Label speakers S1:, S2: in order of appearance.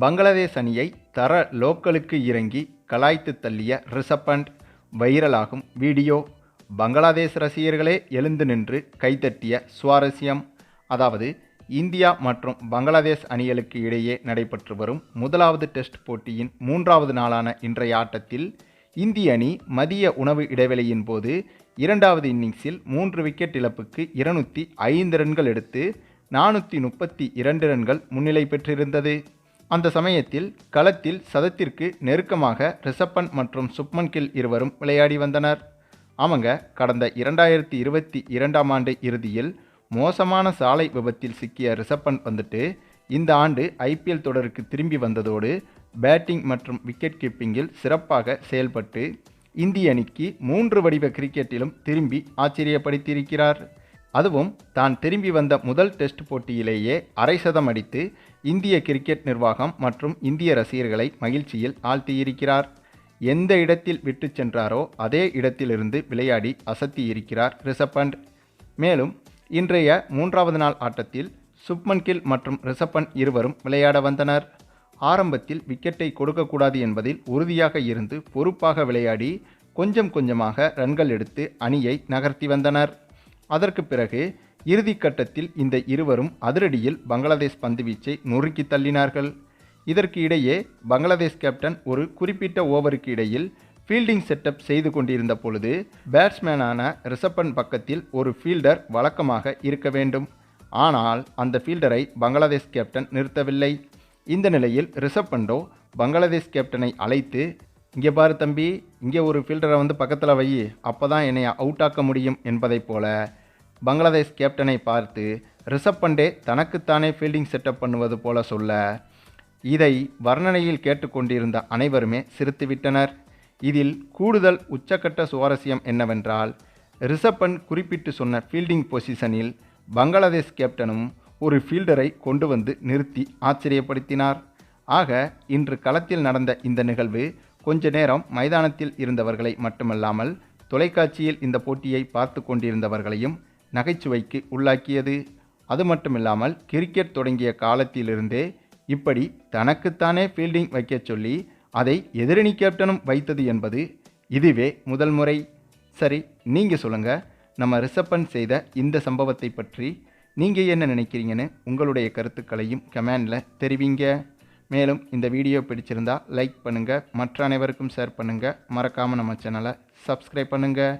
S1: பங்களாதேஷ் அணியை தர லோக்கலுக்கு இறங்கி கலாய்த்து தள்ளிய ரிஷபண்ட் வைரலாகும் வீடியோ. பங்களாதேஷ் ரசிகர்களே எழுந்து நின்று கைதட்டிய சுவாரஸ்யம். அதாவது இந்தியா மற்றும் பங்களாதேஷ் அணிகளுக்கு இடையே நடைபெற்று வரும் முதலாவது டெஸ்ட் போட்டியின் மூன்றாவது நாளான இன்றைய ஆட்டத்தில் இந்திய அணி மதிய உணவு இடைவெளியின் போது இரண்டாவது இன்னிங்ஸில் மூன்று விக்கெட் இழப்புக்கு இருநூற்றி ஐந்து ரன்கள் எடுத்து நானூற்றி முப்பத்தி இரண்டு ரன்கள் முன்னிலை பெற்றிருந்தது. அந்த சமயத்தில் களத்தில் சதத்திற்கு நெருக்கமாக ரிஷப்பன் மற்றும் சுப்மன் கில் இருவரும் விளையாடி வந்தனர். அவங்க கடந்த இரண்டாயிரத்தி இருபத்தி இரண்டாம் ஆண்டு இறுதியில் மோசமான சாலை விபத்தில் சிக்கிய ரிஷப்பன் வந்துட்டு இந்த ஆண்டு ஐபிஎல் தொடருக்கு திரும்பி வந்ததோடு பேட்டிங் மற்றும் விக்கெட் கீப்பிங்கில் சிறப்பாக செயல்பட்டு இந்திய அணிக்கு மூன்று வடிவ கிரிக்கெட்டிலும் திரும்பி ஆச்சரியப்படுத்தியிருக்கிறார். அதுவும் தான் திரும்பி வந்த முதல் டெஸ்ட் போட்டியிலேயே அரை சதம் அடித்து இந்திய கிரிக்கெட் நிர்வாகம் மற்றும் இந்திய ரசிகர்களை மகிழ்ச்சியில் ஆழ்த்தியிருக்கிறார். எந்த இடத்தில் விட்டு சென்றாரோ அதே இடத்திலிருந்து விளையாடி அசத்தியிருக்கிறார் ரிஷப் பண்ட் மேலும் இன்றைய மூன்றாவது நாள் ஆட்டத்தில் சுப்மன் கில் மற்றும் ரிஷப் பண்ட் இருவரும் விளையாட வந்தனர். ஆரம்பத்தில் விக்கெட்டை கொடுக்கக்கூடாது என்பதில் உறுதியாக இருந்து பொறுப்பாக விளையாடி கொஞ்சம் கொஞ்சமாக ரன்கள் எடுத்து அணியை நகர்த்தி வந்தனர். அதற்கு பிறகு இறுதிக்கட்டத்தில் இந்த இருவரும் அதிரடியில் பங்களாதேஷ் பந்துவீச்சை நொறுக்கி தள்ளினார்கள். இதற்கு இடையே பங்களாதேஷ் கேப்டன் ஒரு குறிப்பிட்ட ஓவருக்கு இடையில் ஃபீல்டிங் செட்டப் செய்து கொண்டிருந்த பொழுது பேட்ஸ்மேனான ரிஷப்பன் பக்கத்தில் ஒரு ஃபீல்டர் வழக்கமாக இருக்க வேண்டும். ஆனால் அந்த ஃபீல்டரை பங்களாதேஷ் கேப்டன் நிறுத்தவில்லை. இந்த நிலையில் ரிஷப் பண்டோ பங்களாதேஷ் கேப்டனை அழைத்து இங்கே பாரு தம்பி இங்கே ஒரு ஃபீல்டரை வந்து பக்கத்தில் வை அப்போ தான் என்னை அவுட் ஆக்க முடியும் என்பதைப் போல பங்களாதேஷ் கேப்டனை பார்த்து ரிஷப் பண்டே தனக்குத்தானே ஃபீல்டிங் செட்டப் பண்ணுவது போல சொல்ல. இதை வர்ணனையில் கேட்டுக்கொண்டிருந்த அனைவருமே சிரித்துவிட்டனர். இதில் கூடுதல் உச்சக்கட்ட சுவாரஸ்யம் என்னவென்றால் ரிஷப்பன் குறிப்பிட்டு சொன்ன ஃபீல்டிங் பொசிஷனில் பங்களாதேஷ் கேப்டனும் ஒரு ஃபீல்டரை கொண்டு வந்து நிறுத்தி ஆச்சரியப்படுத்தினார். ஆக இன்று களத்தில் நடந்த இந்த நிகழ்வு கொஞ்ச நேரம் மைதானத்தில் இருந்தவர்களை மட்டுமல்லாமல் தொலைக்காட்சியில் இந்த போட்டியை பார்த்து கொண்டிருந்தவர்களையும் நகைச்சுவைக்கு உள்ளாக்கியது. அது மட்டுமில்லாமல் கிரிக்கெட் தொடங்கிய காலத்திலிருந்தே இப்படி தனக்குத்தானே ஃபீல்டிங் வைக்கச் சொல்லி அதை எதிரணி கேப்டனும் வைத்தது என்பது இதுவே முதல் முறை. சரி நீங்கள் சொல்லுங்கள் நம்ம ரிசப்பன் செய்த இந்த சம்பவத்தை பற்றி நீங்கள் என்ன நினைக்கிறீங்கன்னு உங்களுடைய கருத்துக்களையும் கமெண்டில் தெரிவிங்க. மேலும் இந்த வீடியோ பிடிச்சிருந்தா லைக் பண்ணுங்கள் மற்ற அனைவருக்கும் ஷேர் பண்ணுங்கள் மறக்காமல் நம்ம சேனலை சப்ஸ்கிரைப் பண்ணுங்கள்